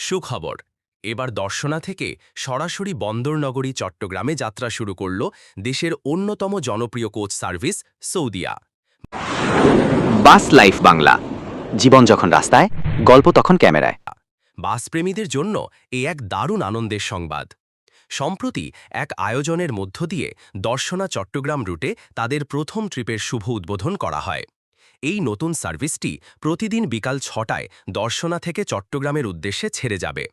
সুখবর। এবার দর্শনা থেকে সরাসরি বন্দরনগরী চট্টগ্রামে যাত্রা শুরু করল দেশের অন্যতম জনপ্রিয় coach service Saudia. Bus life Bangla. জীবন যখন রাস্তায় গল্প তখন ক্যামেরায়। বাসপ্রেমীদের জন্য এ এক দারুণ আনন্দের সংবাদ। সম্প্রতি এক আয়োজনের মধ্য দিয়ে দর্শনা চট্টগ্রাম রুটে তাদের প্রথম ট্রিপের শুভ উদ্বোধন করা হয়। এই নতুন সার্ভিসটি প্রতিদিন বিকাল ছটায় দর্শনা থেকে চট্টগ্রামের উদ্দেশ্যে ছেড়ে যাবে।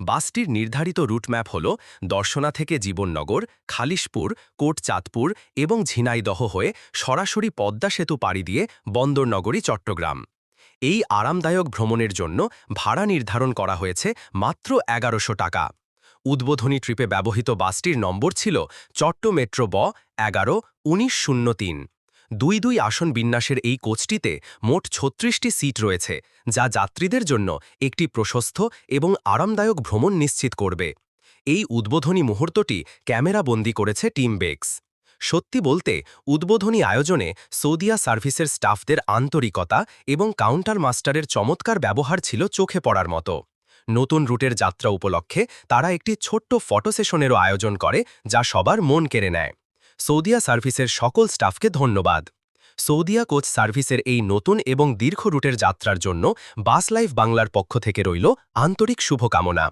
বাসটির নির্ধারিত রুট ম্যাপ হল দর্শনা থেকে জীবননগর, খালিশপুর কোটচাঁদপুর এবং ঝিনাইদহ হয়ে সরাসরি পদ্মা সেতু পাড়ি দিয়ে বন্দরনগরী, চট্টগ্রাম। এই আরামদায়ক ভ্রমণের জন্য ভাড়া নির্ধারণ করা হয়েছে মাত্র এগারোশো টাকা। উদ্বোধনী ট্রিপে ব্যবহৃত বাসটির নম্বর ছিল চট্ট মেট্রো ব এগারো, উনিশ শূন্য তিন। দুই দুই আসন বিন্যাসের এই কোচটিতে মোট ছত্রিশটি সিট রয়েছে, যা যাত্রীদের জন্য একটি প্রশস্ত এবং আরামদায়ক ভ্রমণ নিশ্চিত করবে। এই উদ্বোধনী মুহূর্তটি ক্যামেরাবন্দি করেছে টিম বেক্স। সত্যি বলতে, উদ্বোধনী আয়োজনে সৌদিয়া সার্ভিসের স্টাফদের আন্তরিকতা এবং কাউন্টার মাস্টারের চমৎকার ব্যবহার ছিল চোখে পড়ার মতো। নতুন রুটের যাত্রা উপলক্ষে তারা একটি ছোট্ট ফটো সেশনেরও আয়োজন করে, যা সবার মন কেড়ে নেয়। সৌদিয়া সার্ভিসের সকল স্টাফকে ধন্যবাদ। সৌদিয়া কোচ সার্ভিসের এই নতুন এবং দীর্ঘ রুটের যাত্রার জন্য বাস লাইফ বাংলার পক্ষ থেকে রইল আন্তরিক শুভকামনা।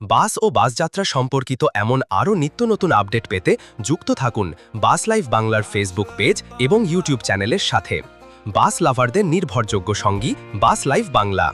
বাস ও বাস যাত্রা সম্পর্কিত এমন আরও নিত্য নতুন আপডেট পেতে যুক্ত থাকুন বাস লাইফ বাংলার ফেসবুক পেজ এবং ইউটিউব চ্যানেলের সাথে। বাস লাভারদের নির্ভরযোগ্য সঙ্গী বাস লাইফ বাংলা।